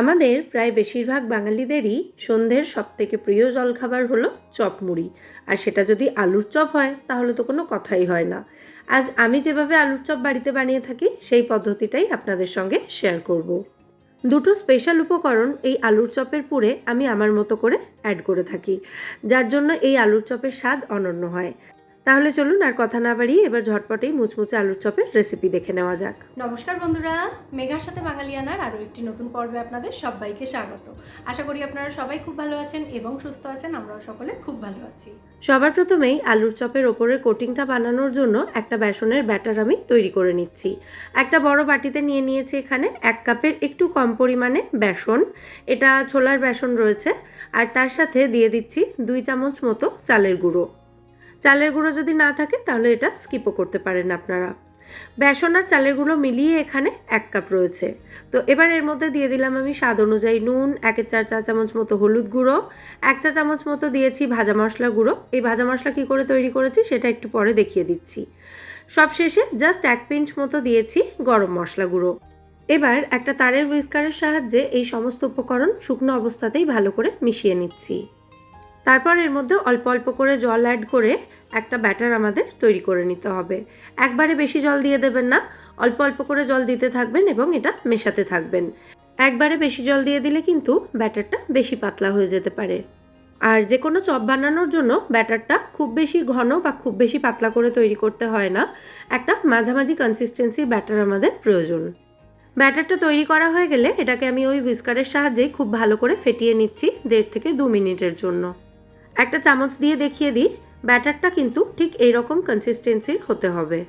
আমাদের প্রায় বেশিরভাগ বাঙালিদেরই সন্ধ্যের সবথেকে প্রিয় জলখাবার হলো চপ মুড়ি আর সেটা যদি আলুর চপ হয়, তাহলে তো কোনো কথাই হয় না। আজ আমি যেভাবে আলুর চপ বাড়িতে বানিয়ে থাকি, সেই পদ্ধতিটাই আপনাদের সঙ্গে শেয়ার করব। দুটো স্পেশাল উপকরণ এই আলুর চপের পুরে আমি আমার মতো করে অ্যাড করে থাকি, যার জন্য এই আলুর চপের স্বাদ অনন্য হয়। তাহলে চলুন আর কথা না বাড়িয়ে এবার ঝটপটেই মুচমুচে আলুর চপের রেসিপি দেখে নেওয়া যাক। নমস্কার বন্ধুরা মেঘার সাথে বাঙালিয়ানার আরও একটি নতুন পর্বে আপনাদের সবাইকে স্বাগত। আশা করি আপনারা সবাই খুব ভালো আছেন এবং সুস্থ আছেন আমরাও সকলে খুব ভালো আছি। সবার প্রথমেই আলুর চপের ওপরের কোটিংটা বানানোর জন্য একটা বেসনের ব্যাটার আমি তৈরি করে নিচ্ছি। একটা বড় বাটিতে নিয়ে নিয়েছি এখানে এক কাপের একটু কম পরিমাণে বেসন। এটা ছোলার বেসন রয়েছে আর তার সাথে দিয়ে দিচ্ছি দুই চামচ মতো চালের গুঁড়ো। চালের গুঁড়ো যদি না থাকে, তাহলে এটা স্কিপও করতে পারেন আপনারা। বেসন আর চালের গুঁড়ো মিলিয়ে এখানে এক কাপ রয়েছে। তো এবার এর মধ্যে দিয়ে দিলাম আমি স্বাদ অনুযায়ী নুন, একের চার চা চামচ মতো হলুদ গুঁড়ো, এক চা চামচ মতো দিয়েছি ভাজা মশলা গুঁড়ো। এই ভাজা মশলা কী করে তৈরি করেছি, সেটা একটু পরে দেখিয়ে দিচ্ছি। সব শেষে জাস্ট এক পিঞ্চ মতো দিয়েছি গরম মশলা গুঁড়ো। এবার একটা তারের হুইস্কারের সাহায্যে এই সমস্ত উপকরণ শুকনো অবস্থাতেই ভালো করে মিশিয়ে নিচ্ছি। তারপর এর মধ্যে অল্প অল্প করে জল অ্যাড করে একটা ব্যাটার আমাদের তৈরি করে নিতে হবে। একবারে বেশি জল দিয়ে দেবেন না, অল্প অল্প করে জল দিতে থাকবেন এবং এটা মেশাতে থাকবেন। একবারে বেশি জল দিয়ে দিলে কিন্তু ব্যাটারটা বেশি পাতলা হয়ে যেতে পারে। আর যে কোনো চপ বানানোর জন্য ব্যাটারটা খুব বেশি ঘন বা খুব বেশি পাতলা করে তৈরি করতে হয় না। একটা মাঝামাঝি কনসিস্টেন্সির ব্যাটার আমাদের প্রয়োজন। ব্যাটারটা তৈরি করা হয়ে গেলে এটাকে আমি ওই হুইস্কারের সাহায্যেই খুব ভালো করে ফেটিয়ে নিচ্ছি দেড় থেকে দু মিনিটের জন্য। একটা চামচ দিয়ে দেখিয়ে দিই, ব্যাটারটা কিন্তু ঠিক এই রকম কনসিস্টেন্সির হতে হবে।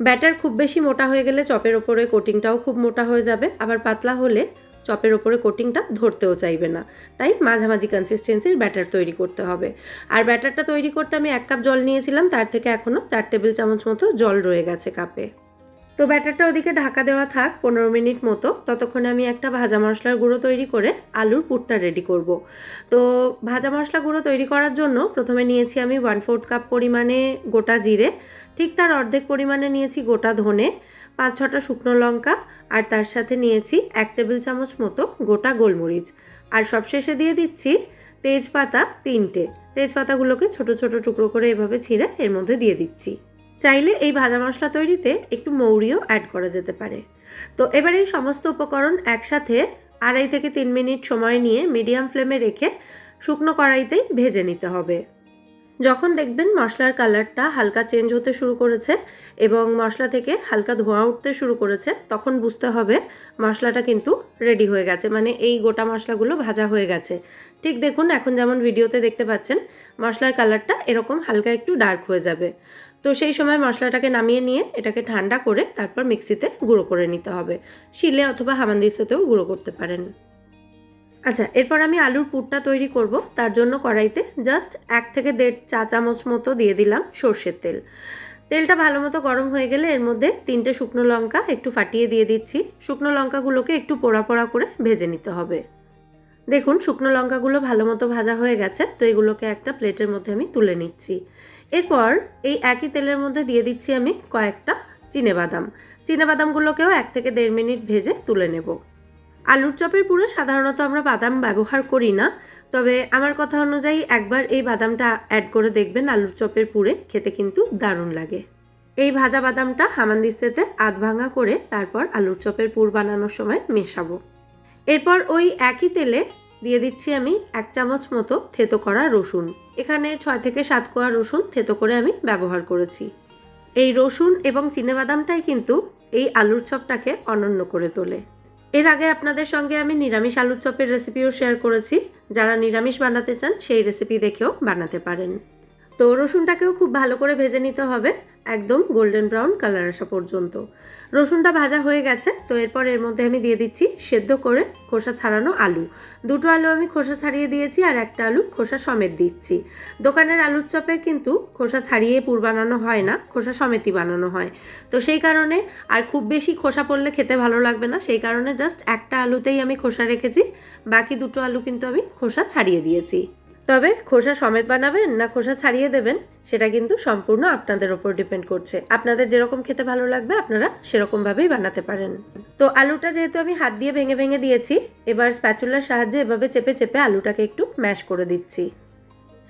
ব্যাটার খুব বেশি মোটা হয়ে গেলে চপের ওপরে কোটিংটাও খুব মোটা হয়ে যাবে, আবার পাতলা হলে চপের ওপরে কোটিংটা ধরতেও চাইবে না। তাই মাঝামাঝি কনসিস্টেন্সির ব্যাটার তৈরি করতে হবে। আর ব্যাটারটা তৈরি করতে আমি এক কাপ জল নিয়েছিলাম, তার থেকে এখনও চার টেবিল চামচ মতো জল রয়ে গেছে কাপে। তো ব্যাটারটা ওদিকে ঢাকা দেওয়া থাক পনেরো মিনিট মতো। ততক্ষণে আমি একটা ভাজা মশলার গুঁড়ো তৈরি করে আলুর পুরটা রেডি করব। তো ভাজা মশলা গুঁড়ো তৈরি করার জন্য প্রথমে নিয়েছি আমি ওয়ান ফোর্থ কাপ পরিমাণে গোটা জিরে, ঠিক তার অর্ধেক পরিমাণে নিয়েছি গোটা ধনে, পাঁচ ছটা শুকনো লঙ্কা, আর তার সাথে নিয়েছি এক টেবিল চামচ মতো গোটা গোলমরিচ। আর সবশেষে দিয়ে দিচ্ছি তেজপাতা তিনটে। তেজপাতাগুলোকে ছোট ছোট টুকরো করে এভাবে ছিঁড়ে এর মধ্যে দিয়ে দিচ্ছি। চাইলে এই ভাজা মশলা তৈরিতে একটু মৌরিও অ্যাড করা যেতে পারে। তো এবার এই সমস্ত উপকরণ একসাথে আড়াই থেকে তিন মিনিট সময় নিয়ে মিডিয়াম ফ্লেমে রেখে শুকনো কড়াইতেই ভেজে নিতে হবে। যখন দেখবেন মশলার কালারটা হালকা চেঞ্জ হতে শুরু করেছে এবং মশলা থেকে হালকা ধোঁয়া উঠতে শুরু করেছে, তখন বুঝতে হবে মশলাটা কিন্তু রেডি হয়ে গেছে মানে এই গোটা মশলাগুলো ভাজা হয়ে গেছে। ঠিক দেখুন, এখন যেমন ভিডিওতে দেখতে পাচ্ছেন, মশলার কালারটা এরকম হালকা একটু ডার্ক হয়ে যাবে। তো সেই সময় মশলাটাকে নামিয়ে নিয়ে এটাকে ঠান্ডা করে তারপর মিক্সিতে গুঁড়ো করে নিতে হবে। শিলে অথবা হামানদিস্তাতেও গুঁড়ো করতে পারেন। আচ্ছা এরপর আমি আলুর পুরটা তৈরি করব। তার জন্য কড়াইতে জাস্ট এক থেকে দেড় চা চামচ মতো দিয়ে দিলাম সর্ষের তেল। তেলটা ভালো মতো গরম হয়ে গেলে এর মধ্যে তিনটে শুকনো লঙ্কা একটু ফাটিয়ে দিয়ে দিচ্ছি। শুকনো লঙ্কাগুলোকে একটু পোড়া পোড়া করে ভেজে নিতে হবে। দেখুন, শুকনো লঙ্কাগুলো ভালো মতো ভাজা হয়ে গেছে। তো এগুলোকে একটা প্লেটের মধ্যে আমি তুলে নিচ্ছি। এরপর এই একই তেলের মধ্যে দিয়ে দিচ্ছি আমি কয়েকটা চিনেবাদাম। চিনেবাদামগুলোকেও এক থেকে দেড় মিনিট ভেজে তুলে নেব। আলুর চপের পুরে সাধারণত আমরা বাদাম ব্যবহার করি না, তবে আমার কথা অনুযায়ী একবার এই বাদামটা অ্যাড করে দেখবেন আলুর চপের পুরে, খেতে কিন্তু দারুণ লাগে। এই ভাজা বাদামটা হামানদিস্তেতে আধ ভাঙা করে তারপর আলুর চপের পুর বানানোর সময় মেশাবো। এরপর ওই একই তেলে দিয়ে দিচ্ছি আমি এক চামচ মতো থেতো করা রসুন। এখানে ছয় থেকে সাত কোয়া রসুন থেতো করে আমি ব্যবহার করেছি। এই রসুন এবং চিনেবাদামটাই কিন্তু এই আলুর চপটাকে অনন্য করে তোলে। এর আগে আপনাদের সঙ্গে আমি নিরামিষ আলুর চপের রেসিপিও শেয়ার করেছি। যারা নিরামিষ বানাতে চান সেই রেসিপি দেখেও বানাতে পারেন। তো রসুনটাকেও খুব ভালো করে ভেজে নিতে হবে। একদম গোল্ডেন ব্রাউন কালার আসা পর্যন্ত। রসুনটা ভাজা হয়ে গেছে, তো এরপর এর মধ্যে আমি দিয়ে দিচ্ছি সেদ্ধ করে খোসা ছাড়ানো আলু। দুটো আলু আমি খোসা ছাড়িয়ে দিয়েছি আর একটা আলু খোসা সমেত দিচ্ছি। দোকানের আলুর চপে কিন্তু খোসা ছাড়িয়ে পুর বানানো হয় না, খোসা সমেতই বানানো হয়। তো সেই কারণে আর খুব বেশি খোসা পড়লে খেতে ভালো লাগবে না, সেই কারণে জাস্ট একটা আলুতেই আমি খোসা রেখেছি, বাকি দুটো আলু কিন্তু আমি খোসা ছাড়িয়ে দিয়েছি। তবে খোসা সমেত বানাবেন না খোসা ছাড়িয়ে দেবেন, সেটা কিন্তু সম্পূর্ণ আপনাদের ওপর ডিপেন্ড করছে। আপনাদের যেরকম খেতে ভালো লাগবে, আপনারা সেরকমভাবেই বানাতে পারেন। তো আলুটা যেহেতু আমি হাত দিয়ে ভেঙে ভেঙে দিয়েছি, এবার স্প্যাচুলার সাহায্যে এভাবে চেপে চেপে আলুটাকে একটু ম্যাশ করে দিচ্ছি।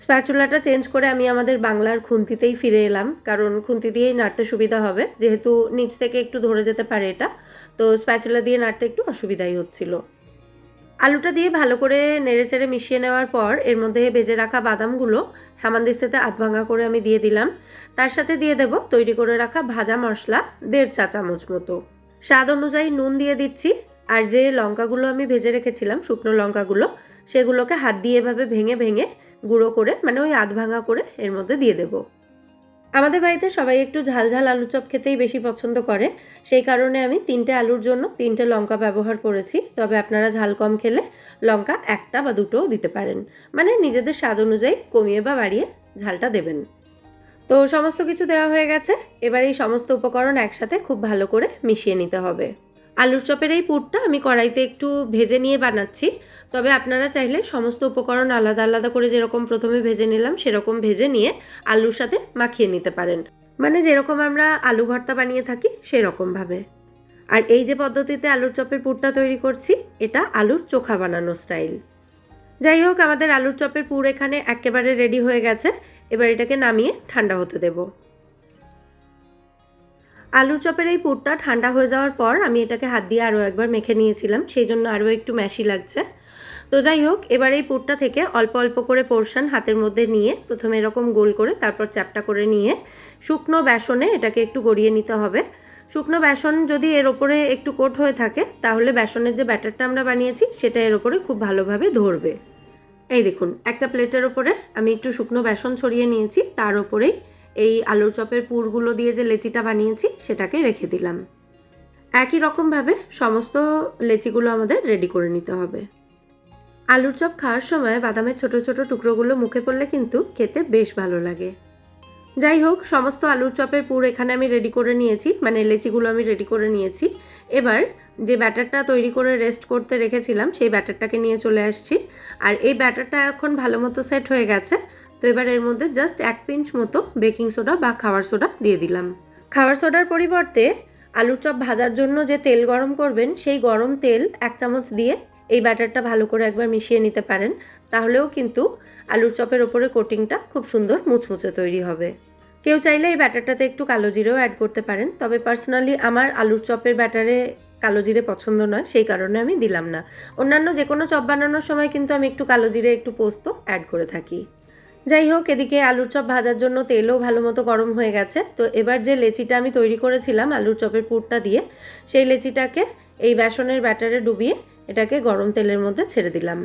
স্প্যাচুলাটা চেঞ্জ করে আমি আমাদের বাংলার খুন্তিতেই ফিরে এলাম, কারণ খুন্তি দিয়েই নাড়তে সুবিধা হবে, যেহেতু নিচ থেকে একটু ধরে যেতে পারে এটা, তো স্প্যাচুলা দিয়ে নাড়তে একটু অসুবিধাই হচ্ছিল। আলুটা দিয়ে ভালো করে নেড়েচেড়ে মিশিয়ে নেওয়ার পর এর মধ্যে ভেজে রাখা বাদামগুলো হামানদিস্তাতে আধ ভাঙা করে আমি দিয়ে দিলাম। তার সাথে দিয়ে দেব তৈরি করে রাখা ভাজা মশলা দেড় চা চামচ মতো। স্বাদ অনুযায়ী নুন দিয়ে দিচ্ছি। আর যে লঙ্কাগুলো আমি ভেজে রেখেছিলাম, শুকনো লঙ্কাগুলো, সেগুলোকে হাত দিয়ে এভাবে ভেঙে ভেঙে গুঁড়ো করে মানে ওই আধ করে এর মধ্যে দিয়ে দেব। আমাদের বাড়িতে সবাই একটু ঝাল ঝাল আলু চপ খেতেই বেশি পছন্দ করে। সেই কারণে আমি তিনটে আলুর জন্য তিনটে লঙ্কা ব্যবহার করেছি। তবে আপনারা ঝাল কম খেলে লঙ্কা একটা বা দুটোও দিতে পারেন। মানে নিজেদের স্বাদ অনুযায়ী কমিয়ে বা বাড়িয়ে ঝালটা দেবেন। তো সমস্ত কিছু দেওয়া হয়ে গেছে। এবার এই সমস্ত উপকরণ একসাথে খুব ভালো করে মিশিয়ে নিতে হবে। আলুর চপের এই পুরটা আমি কড়াইতে একটু ভেজে নিয়ে বানাচ্ছি। তবে আপনারা চাইলে সমস্ত উপকরণ আলাদা আলাদা করে যেরকম প্রথমে ভেজে নিলাম, সেরকম ভেজে নিয়ে আলুর সাথে মাখিয়ে নিতে পারেন। মানে যেরকম আমরা আলু ভর্তা বানিয়ে থাকি, সেরকমভাবে। আর এই যে পদ্ধতিতে আলুর চপের পুরটা তৈরি করছি, এটা আলুর চোখা বানানো স্টাইল। যাই হোক, আমাদের আলুর চপের পুর এখানে একেবারে রেডি হয়ে গেছে। এবার এটাকে নামিয়ে ঠান্ডা হতে দেবো। আলুর চপের এই পুরটা ঠান্ডা হয়ে যাওয়ার পর আমি এটাকে হাত দিয়ে আরও একবার মেখে নিয়েছিলাম, সেই জন্য আরও একটু ম্যাশি লাগছে। তো যাই হোক, এবার এই পুরটা থেকে অল্প অল্প করে পোর্শন হাতের মধ্যে নিয়ে প্রথমে এরকম গোল করে তারপর চ্যাপটা করে নিয়ে শুকনো বেসনে এটাকে একটু গড়িয়ে নিতে হবে। শুকনো বেসন যদি এর ওপরে একটু কোট হয়ে থাকে, তাহলে বেসনের যে ব্যাটারটা আমরা বানিয়েছি, সেটা এর ওপরে খুব ভালোভাবে ধরবে। এই দেখুন, একটা প্লেটের ওপরে আমি একটু শুকনো বেসন ছড়িয়ে নিয়েছি, তার ওপরেই এই আলুর চপের পুরগুলো দিয়ে যে লেচিটা বানিয়েছি, সেটাকে রেখে দিলাম। একই রকমভাবে সমস্ত লেচিগুলো আমাদের রেডি করে নিতে হবে। আলুর চপ খাওয়ার সময় বাদামের ছোট ছোট টুকরোগুলো মুখে পড়লে কিন্তু খেতে বেশ ভালো লাগে। যাই হোক, সমস্ত আলুর চপের পুর এখানে আমি রেডি করে নিয়েছি মানে লেচিগুলো আমি রেডি করে নিয়েছি। এবার যে ব্যাটারটা তৈরি করে রেস্ট করতে রেখেছিলাম, সেই ব্যাটারটাকে নিয়ে চলে আসছি। আর এই ব্যাটারটা এখন ভালো মতো সেট হয়ে গেছে। তো এবার এর মধ্যে জাস্ট এক পিঞ্চ মতো বেকিং সোডা বা খাওয়ার সোডা দিয়ে দিলাম। খাওয়ার সোডার পরিবর্তে আলুর চপ ভাজার জন্য যে তেল গরম করবেন, সেই গরম তেল এক চামচ দিয়ে এই ব্যাটারটা ভালো করে একবার মিশিয়ে নিতে পারেন। তাহলেও কিন্তু আলুর চপের ওপরে কোটিংটা খুব সুন্দর মুচমুচে তৈরি হবে। কেউ চাইলে এই ব্যাটারটাতে একটু কালো জিরেও অ্যাড করতে পারেন, তবে পার্সোনালি আমার আলুর চপের ব্যাটারে কালো জিরে পছন্দ নয়, সেই কারণে আমি দিলাম না। অন্যান্য যে কোনো চপ বানানোর সময় কিন্তু আমি একটু কালো জিরে, একটু পোস্ত অ্যাড করে থাকি। যাই হোক এদিকে আলুর চপ ভাজার জন্য তেলও ভালো মতো গরম হয়ে গেছে। তো এবার যে লেচিটা আমি তৈরি করেছিলাম আলুর চপের পুরটা দিয়ে, সেই লেচিটাকে এই বেসনের ব্যাটারে ডুবিয়ে এটাকে গরম তেলের মধ্যে ছেড়ে দিলাম।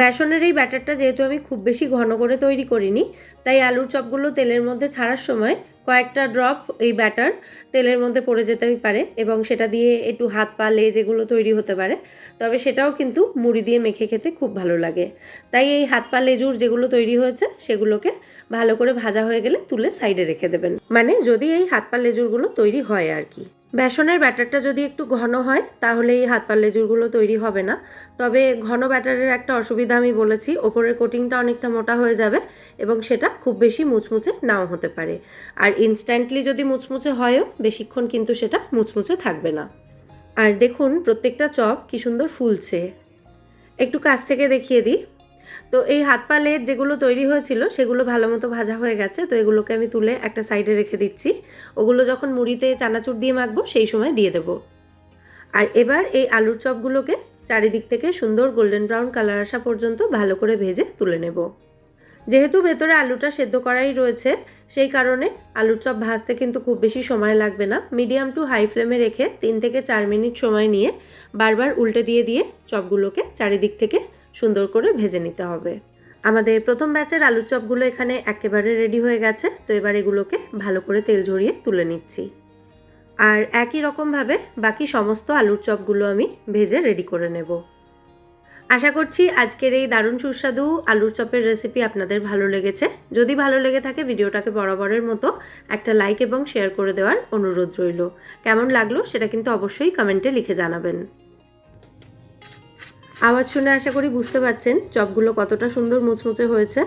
বেসনের এই ব্যাটারটা যেহেতু আমি খুব বেশি ঘন করে তৈরি করিনি, তাই আলুর চপগুলো তেলের মধ্যে ছাড়ার সময় কয়েকটা ড্রপ এই ব্যাটার তেলের মধ্যে পড়ে যেতেই পারে এবং সেটা দিয়ে একটু হাত পা লেজ এগুলো তৈরি হতে পারে। তবে সেটাও কিন্তু মুড়ি দিয়ে মেখে খেতে খুব ভালো লাগে। তাই এই হাত পা লেজুর যেগুলো তৈরি হয়েছে, সেগুলোকে ভালো করে ভাজা হয়ে গেলে তুলে সাইডে রেখে দেবেন। মানে যদি এই হাত পা লেজুরগুলো তৈরি হয় আর কি। বেসনের ব্যাটারটা যদি একটু ঘন হয়, তাহলে এই হাত পা লেজুরগুলো তৈরি হবে না। তবে ঘন ব্যাটারের একটা অসুবিধা আমি বলেছি, ওপরের কোটিংটা অনেকটা মোটা হয়ে যাবে এবং সেটা খুব বেশি মুচমুচে নাও হতে পারে। আর ইনস্ট্যান্টলি যদি মুচমুচে হয়ও, বেশিক্ষণ কিন্তু সেটা মুচমুচে থাকবে না। আর দেখুন, প্রত্যেকটা চপ কি সুন্দর ফুলছে। একটু কাছ থেকে দেখিয়ে দিই। তো এই হাত পা লেজ যেগুলো তৈরি হয়েছিল, সেগুলো ভালো মতো ভাজা হয়ে গেছে। তো এগুলোকে আমি তুলে একটা সাইডে রেখে দিচ্ছি। ওগুলো যখন মুড়িতে চানাচুর দিয়ে মাখবো, সেই সময় দিয়ে দেবো। আর এবার এই আলুর চপগুলোকে চারিদিক থেকে সুন্দর গোল্ডেন ব্রাউন কালার আসা পর্যন্ত ভালো করে ভেজে তুলে নেব। যেহেতু ভেতরে আলুটা সেদ্ধ করাই রয়েছে, সেই কারণে আলুর চপ ভাজতে কিন্তু খুব বেশি সময় লাগবে না। মিডিয়াম টু হাই ফ্লেমে রেখে তিন থেকে চার মিনিট সময় নিয়ে বারবার উল্টে দিয়ে দিয়ে চপগুলোকে চারিদিক থেকে সুন্দর করে ভেজে নিতে হবে। আমাদের প্রথম ব্যাচের আলুর চপগুলো এখানে একেবারে রেডি হয়ে গেছে, তো এবার এগুলোকে ভালো করে তেল ঝরিয়ে তুলে নিচ্ছি। আর একই রকমভাবে বাকি সমস্ত আলুর চপগুলো আমি ভেজে রেডি করে নেব। আশা করছি আজকের এই দারুণ সুস্বাদু আলুর চপের রেসিপি আপনাদের ভালো লেগেছে। যদি ভালো লেগে থাকে ভিডিওটাকে বরাবরের মতো একটা লাইক এবং শেয়ার করে দেওয়ার অনুরোধ রইল। কেমন লাগল সেটা কিন্তু অবশ্যই কমেন্টে লিখে জানাবেন। আওয়াজ শুনে আশা করি বুঝতে পারছেন চপগুলো কতটা সুন্দর মুচমুচে হয়েছে।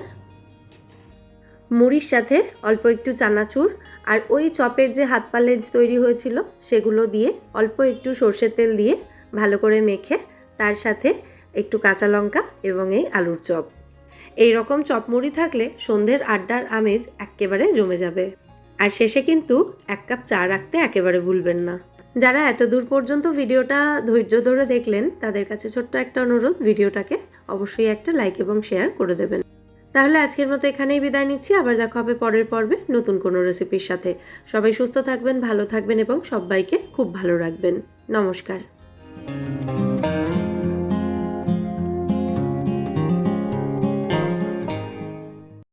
মুড়ির সাথে অল্প একটু চানাচুর আর ওই চপের যে হাত পা লেজ তৈরি হয়েছিল সেগুলো দিয়ে অল্প একটু সর্ষের তেল দিয়ে ভালো করে মেখে তার সাথে একটু কাঁচা লঙ্কা এবং এই আলুর চপ। এই রকম চপ মুড়ি থাকলে সন্ধ্যের আড্ডার আমেজ একেবারে জমে যাবে। আর শেষে কিন্তু এক কাপ চা রাখতে একেবারে ভুলবেন না। যারা এত দূর পর্যন্ত ভিডিওটা ধৈর্য ধরে দেখলেন, তাদের কাছে ছোট্ট একটা অনুরোধ, ভিডিওটাকে অবশ্যই একটা লাইক এবং শেয়ার করে দেবেন। তাহলে আজকের মতো এখানেই বিদায় নিচ্ছি। আবার দেখা হবে পরের পর্বে নতুন কোনো রেসিপির সাথে। সবাই সুস্থ থাকবেন, ভালো থাকবেন এবং সবাইকে খুব ভালো রাখবেন। নমস্কার।